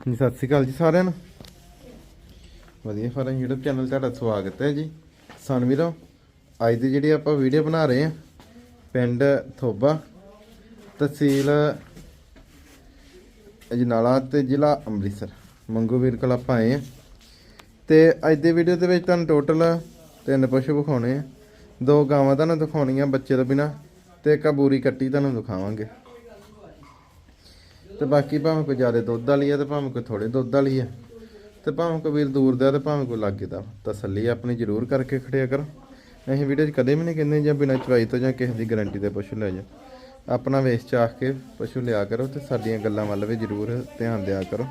ਜੀ ਸਤਿ ਸ਼੍ਰੀ ਅਕਾਲ ਜੀ ਸਾਰਿਆਂ ਨੂੰ। ਵਧੀਆ ਫਾਰਮ YouTube ਚੈਨਲ ਤੁਹਾਡਾ ਸਵਾਗਤ ਹੈ ਜੀ। ਸਨ ਵੀਰੋ, ਅੱਜ ਦੀ ਜਿਹੜੀ ਆਪਾਂ ਵੀਡੀਓ ਬਣਾ ਰਹੇ ਹਾਂ, ਪਿੰਡ ਥੋਬਾ, ਤਹਿਸੀਲ ਅਜਨਾਲਾ ਤੇ ਜ਼ਿਲ੍ਹਾ ਅੰਮ੍ਰਿਤਸਰ। ਮੰਗੂ ਵੀਰ ਕੋਲ ਆਪਾਂ ਆਏ ਹਾਂ। ਤੇ ਅੱਜ ਦੀ ਵੀਡੀਓ ਦੇ ਵਿੱਚ ਤੁਹਾਨੂੰ ਟੋਟਲ ਤਿੰਨ ਪਸ਼ੂ ਵਿਖਾਉਣੇ ਆ। ਦੋ ਗਾਵਾਂ ਤੁਹਾਨੂੰ ਦਿਖਾਉਣੀਆਂ ਬੱਚੇ ਤੋਂ ਬਿਨਾ ਤੇ ਇੱਕ ਬੂਰੀ ਕੱਟੀ ਤੁਹਾਨੂੰ ਦਿਖਾਵਾਂਗੇ। ਤੇ ਬਾਕੀ ਭਾਵੇਂ ਕੋਈ ਜ਼ਿਆਦਾ ਦੁੱਧ ਵਾਲੀ ਆ ਤੇ ਭਾਵੇਂ ਕੋਈ ਥੋੜੇ ਦੁੱਧ ਵਾਲੀ ਆ। ਤੇ ਭਾਵੇਂ ਕੋਈ ਵੀਰ ਦੂਰ ਦਾ ਤੇ ਭਾਵੇਂ ਕੋਈ ਲਾਗੇ ਦਾ। ਤਸੱਲੀ ਆਪਣੀ ਜ਼ਰੂਰ ਕਰਕੇ ਖੜਿਆ ਕਰੋ। ਅਸੀਂ ਵੀਡੀਓ 'ਚ ਕਦੇ ਵੀ ਨਹੀਂ ਕਹਿੰਦੇ ਜਾਂ ਬਿਨਾਂ ਚਵਾਈ ਤੋਂ ਜਾਂ ਕਿਸੇ ਦੀ ਗਾਰੰਟੀ ਦੇ ਪਸ਼ੂ ਲੈ ਜਾ। ਆਪਣਾ ਵੇਚ ਚਾਖ ਕੇ ਪਸ਼ੂ ਲਿਆ ਕਰੋ ਤੇ ਸਾਡੀਆਂ ਗੱਲਾਂ ਵੱਲ ਵੀ ਜ਼ਰੂਰ ਧਿਆਨ ਦਿਆ ਕਰੋ।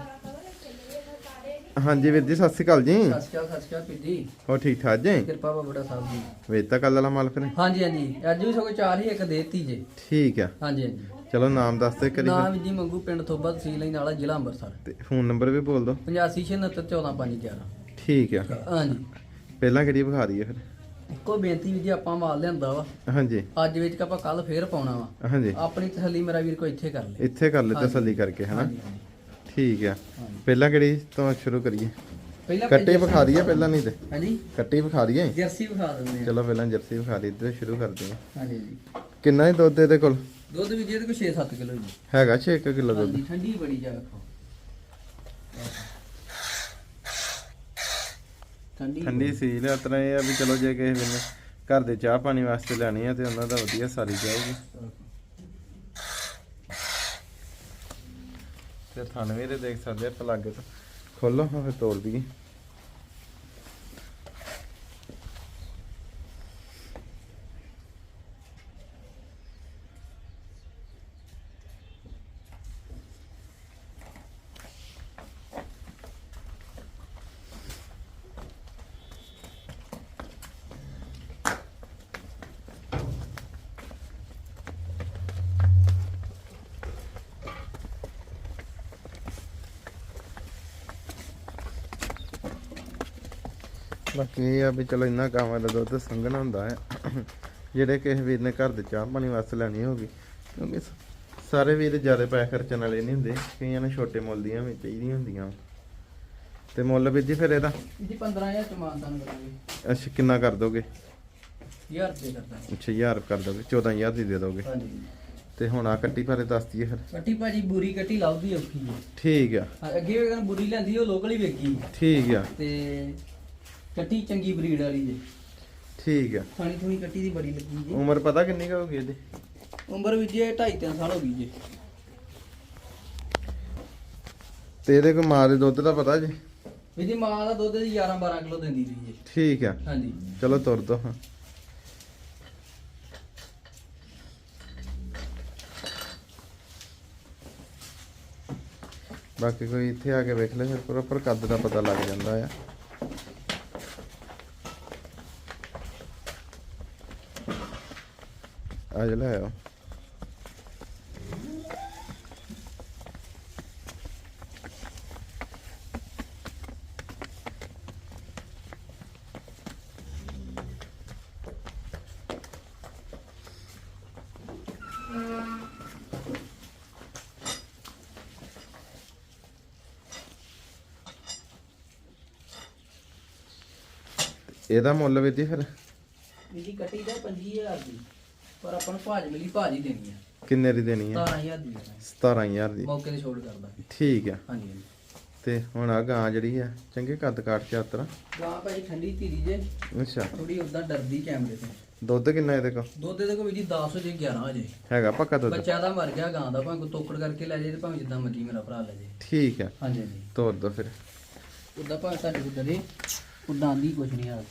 ਹਾਂਜੀ ਵੀਰ ਜੀ ਸਤਿ ਸ਼੍ਰੀ ਅਕਾਲ ਜੀ। ਸਤਿ ਸ਼੍ਰੀ ਅਕਾਲ ਸਤਿ ਸ਼੍ਰੀ ਅਕਾਲ ਜੀ। ਹੋ ਠੀਕ ਠਾਕ ਜੀ? ਕਿਰਪਾ ਬਾਬਾ ਸਾਹਿਬ ਜੀ। ਵੇਚਤਾ ਕੱਲ ਵਾਲਾ ਮਾਲ ਫਿਰ ਹਾਂਜੀ ਹਾਂਜੀ। ਅੱਜ ਵੀ ਸਗੋਂ ਚਾਰ ਹੀ ਇੱਕ ਦੇਤੀ ਜੇ। ਠੀਕ ਆ। ਹਾਂਜੀ ਹਾਂਜੀ। ਚਲੋ ਨਾਮ ਦੱਸ ਦੇ ਕਰੀ ਨਾਮ ਜੀ ਮੰਗੂ ਪਿੰਡ ਥੋਬਾ ਤਹਿਸੀਲ ਨਾਲਾ ਜ਼ਿਲ੍ਹਾ ਅੰਮ੍ਰਿਤਸਰ। ਤੇ ਫੋਨ ਨੰਬਰ ਵੀ ਬੋਲ ਦਿਓ। 8569145511 ਠੀਕ ਆ। ਹਾਂਜੀ। ਪਹਿਲਾਂ ਕਿਹੜੀ ਵਿਖਾ ਦਈਏ ਫਿਰ? ਇੱਕੋ ਬੇਨਤੀ ਵੀ ਜੀ ਆਪਾਂ ਮਾਲ ਲਿਆਂਦਾ ਵਾ। ਹਾਂਜੀ। ਅੱਜ ਵਿੱਚ ਆਪਾਂ ਕੱਲ ਫੇਰ ਪਾਉਣਾ ਵਾ। ਹਾਂਜੀ। ਆਪਣੀ ਤਸੱਲੀ ਮੇਰਾ ਵੀਰ ਕੋ ਇੱਥੇ ਕਰ ਲੈ। ਇੱਥੇ ਕਰ ਲੈ। ਤਸੱਲੀ ਕਰਕੇ ਹਨਾ? ਠੀਕ ਆ। ਹਾਂਜੀ। ਪਹਿਲਾਂ ਕਿਹੜੀ ਤੋਂ ਸ਼ੁਰੂ ਕਰੀਏ? ਪਹਿਲਾਂ ਕੱਟੇ ਵਿਖਾ ਦਈਏ ਪਹਿਲਾਂ ਨਹੀਂ ਤੇ। ਹਾਂਜੀ। ਕੱਟੀ ਵਿਖਾ ਦਈਏ? ਜਰਸੀ ਵਿਖਾ ਦਿੰਦੇ ਆ ਚਲੋ ਪਹਿਲਾਂ ਜਰਸੀ ਵਿਖਾ ਦੀ ਤੇ ਸ਼ੁਰੂ ਕਰਦੇ ਹਾਂ। ਹਾਂਜੀ ਜੀ ਕਿੰਨਾ ਹੀ ਦੁੱਧ ਇਹਦੇ ਕੋਲ? ਦੁੱਧ ਵੀ ਜੀ ਇਹਦੇ ਕੋਲ 6-7 ਕਿਲੋ ਜੀ ਹੈਗਾ 6 ਕਿਲੋ ਦੁੱਧ। ਹਾਂਜੀ ਠੰਡੀ ਬੜੀ ਜਾ ਰੱਖੋ ਠੰਡੀ ਠੰਡੀ ਸੀ ਲਿਆ ਤਰ੍ਹਾਂ ਇਹ ਆ ਵੀ ਚਲੋ ਜੇ ਕਿਸੇ ਵੇਲੇ ਘਰ ਦੇ ਚਾਹ ਪਾਣੀ ਵਾਸਤੇ ਲੈਣੀ ਆ ਤੇ ਉਹਨਾਂ ਦਾ ਵਧੀਆ ਸਾਰੀ ਜਾਊਗੀ। ਤੇ ਥਣ ਵੀ ਦੇਖ ਸਕਦੇ ਆ ਪਲਾਗੇ ਤੋਂ ਖੋਲੋ ਹਾਂ ਫਿਰ ਤੋੜ ਦਈਏ। ਬਾਕੀ ਇਹ ਆ ਵੀ ਚਲੋ ਇੰਨਾ ਕਾਵਾਂ ਦਾ ਦੁੱਧ ਸੰਘਣਾ ਹੁੰਦਾ ਹੈ। ਜਿਹੜੇ ਕਿਸੇ ਵੀਰ ਨੇ ਘਰ ਦੇ ਚਾਹ ਪਾਣੀ ਵਾਸਤੇ ਲੈਣੀ ਹੋਗੀ ਕਿਉਂਕਿ ਸਾਰੇ ਵੀਰ ਜ਼ਿਆਦਾ ਪੈਸੇ ਖਰਚਣ ਵਾਲੇ ਨਹੀਂ ਹੁੰਦੇ ਕਈਆਂ ਨੂੰ ਛੋਟੇ ਮੁੱਲ ਦੀਆਂ ਵੀ ਚਾਹੀਦੀਆਂ ਹੁੰਦੀਆਂ। ਤੇ ਮੁੱਲ ਵੀਰ ਜੀ ਫਿਰ ਇਹਦਾ? ਜੀ 15000 ਚ ਮਾਨਦਾਨ ਕਰਾਂਗੇ। ਅੱਛਾ ਕਿੰਨਾ ਕਰ ਦੋਗੇ? 1000 ਰੁਪਏ ਕਰਦਾ ਅੱਛਾ 1000 ਕਰ ਦੋਗੇ 14000 ਦੀ ਦੇ ਦੋਗੇ। ਹਾਂਜੀ। ਤੇ ਹੁਣ ਆ ਕੱਟੀ ਬਾਰੇ ਦੱਸ ਦਈਏ ਫਿਰ। ਕੱਟੀ ਭਾਜੀ ਬੁਰੀ ਕੱਟੀ ਲਾਉਦੀ ਔਖੀ ਹੈ। ਠੀਕ ਆ। ਅੱਗੇ ਵੇਖਣ ਬੁਰੀ ਲੈਂਦੀ ਉਹ ਲੋਕਲ ਹੀ ਵੇਖੀ ਠੀਕ ਆ। ਤੇ ਕੱਟੀ ਚੰਗੀ ਬਰੀਡ ਵਾਲੀ ਜੇ। ਠੀਕ ਆ। ਥਾਣੀ ਥੂਣੀ ਕੱਟੀ ਦੀ ਬੜੀ ਲੱਗੀ ਜੀ। ਉਮਰ ਪਤਾ ਕਿੰਨੀ ਕੁ ਹੋਗੀ ਇਹਦੀ? ਉਮਰ ਵੀ ਜੇ 2.5 3 ਸਾਲ ਹੋ ਗਈ ਜੇ। ਤੇ ਇਹਦੇ ਕੋ ਮਾਂ ਦੇ ਦੁੱਧ ਦਾ ਪਤਾ ਜੀ? ਇਹਦੀ ਮਾਂ ਦਾ ਦੁੱਧ ਦੀ 11 12 ਕਿਲੋ ਦਿੰਦੀ ਸੀ ਜੀ। ਠੀਕ ਆ। ਹਾਂਜੀ। ਚਲੋ ਤੁਰ ਦੋ ਹਾਂ। ਬਾਕੀ ਕੋਈ ਇੱਥੇ ਆ ਕੇ ਵੇਖ ਲੈ ਫਿਰ ਪ੍ਰੋਪਰ ਕੱਦ ਦਾ ਪਤਾ ਲੱਗ ਜਾਂਦਾ ਆ। ਅੱਜ ਲੈ ਆਓ ਇਹਦਾ ਮੁੱਲ ਵੀ ਦੀ ਫਿਰ? ਇਹਦੀ ਕੱਟੀ ਦਾ 25000 ਦੀ। ਪਰ ਆਪਾਂ ਨੂੰ ਭਾਜ ਮਿਲੀ ਭਾਜ ਹੀ ਦੇਣੀ ਆ। ਕਿੰਨੇ ਦੀ ਦੇਣੀ ਹੈ 17000 ਦੀ ਦੇਣੀ 17000 ਦੀ। ਮੌਕੇ ਤੇ ਛੋੜ ਕਰਦਾ। ਠੀਕ ਆ। ਹਾਂਜੀ ਹਾਂਜੀ। ਤੇ ਹੁਣ ਆ ਗਾਂ ਜਿਹੜੀ ਆ ਚੰਗੇ ਕੱਦ ਕਾਟ ਕੇ ਆਤਰਾ ਗਾਂ ਭਾਜੀ ਠੰਡੀ ਧੀਰੀ ਜੇ। ਅੱਛਾ। ਥੋੜੀ ਉਦਾਂ ਡਰਦੀ ਕੈਮਰੇ ਤੋਂ। ਦੁੱਧ ਕਿੰਨਾ ਇਹਦੇ ਕੋਲ? ਦੁੱਧ ਦੇ ਕੋਲ ਵੀ ਜੀ 10 ਜੇ 11 ਜੇ ਹੈਗਾ ਪੱਕਾ ਦੁੱਧ? ਬੱਚਾ ਦਾ ਮਰ ਗਿਆ ਗਾਂ ਦਾ ਭਾਵੇਂ ਕੋਈ ਤੋਕੜ ਕਰਕੇ ਲੈ ਜੇ ਤੇ ਭਾਵੇਂ ਜਿੱਦਾਂ ਮਰਜ਼ੀ ਮੇਰਾ ਭਰਾ ਲੈ ਜੇ। ਠੀਕ ਆ। ਹਾਂਜੀ ਹਾਂਜੀ। ਤੋਰ ਦੋ ਫਿਰ। ਉਦਾਂ ਭਾਵੇਂ ਤੁਹਾਡੇ ਕੋਲ ਡਰੇ ਉਦਾਂ ਦੀ ਕੁਛ ਨਹੀਂ ਆ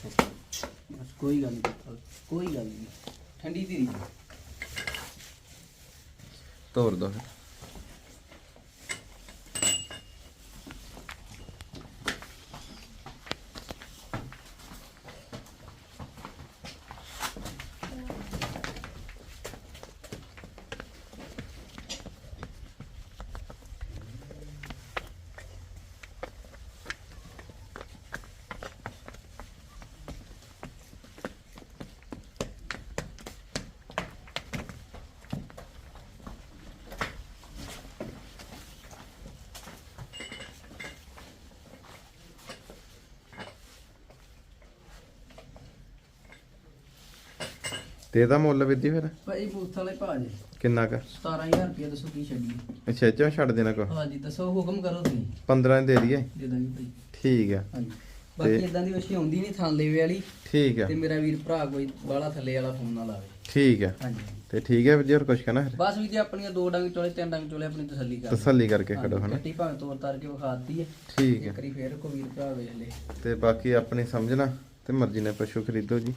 ਬਸ ਕੋਈ ਗੱਲ ਨਹੀਂ ਕੋਈ ਗੱਲ ਨਹੀਂ ਠੰਡੀ ਧੀਰੀ। ਤੋਰ ਦੋ ਫਿਰ। ਤੇ ਇਹਦਾ ਮੁੱਲ ਵਿੱਦੀ ਫਿਰ? ਭਾਈ ਬੂਥ ਵਾਲੇ ਭਾਜੀ ਕਿੰਨਾ ਕ? 17000 ਰੁਪਏ ਦੱਸੋ ਕੀ ਛੱਡੀਏ। ਅੱਛਾ ਚਾ ਛੱਡ ਦੇਣਾ ਕੋ ਹਾਂਜੀ ਦੱਸੋ ਹੁਕਮ ਕਰੋ ਤੁਸੀਂ। 15 ਦੇ ਦਈਏ? ਦੇ ਦਾਂਗੇ ਭਾਈ। ਠੀਕ ਆ। ਹਾਂਜੀ। ਬਾਕੀ ਇਦਾਂ ਦੀ ਵਸ਼ੀ ਆਉਂਦੀ ਨਹੀਂ ਥਾਂ ਲੇਵੇ ਵਾਲੀ। ਠੀਕ ਆ। ਤੇ ਮੇਰਾ ਵੀਰ ਭਰਾ ਕੋਈ ਬਾਹਲਾ ਥੱਲੇ ਵਾਲਾ ਫੋਨ ਨਾ ਲਾਵੇ। ਠੀਕ ਆ। ਹਾਂਜੀ। ਤੇ ਠੀਕ ਹੈ ਵੀਰ ਜੀ ਹੋਰ ਕੁਝ ਕਹਿਣਾ ਫਿਰ? ਬਸ ਵੀ ਜੇ ਆਪਣੀਆਂ ਦੋ ਡੰਗ ਚੋਲੇ ਤਿੰਨ ਡੰਗ ਚੋਲੇ ਆਪਣੀ ਤਸੱਲੀ ਕਰ। ਤਸੱਲੀ ਕਰਕੇ ਖੜੋ ਹਨਾ। ਕੱਟੀ ਭਾਵੇਂ ਤੋਰ ਤਾਰ ਕੇ ਵਿਖਾਤੀ ਹੈ। ਠੀਕ ਹੈ ਇੱਕ ਵਾਰੀ ਫੇਰ ਕੋ ਵੀਰ ਭਰਾ ਵੇਖ ਲੇ ਤੇ ਬਾਕੀ ਆਪਣੀ ਸਮਝਣਾ ਤੇ ਮਰਜ਼ੀ ਨਾਲ ਪਸ਼ੂ ਖਰੀਦੋ ਜੀ।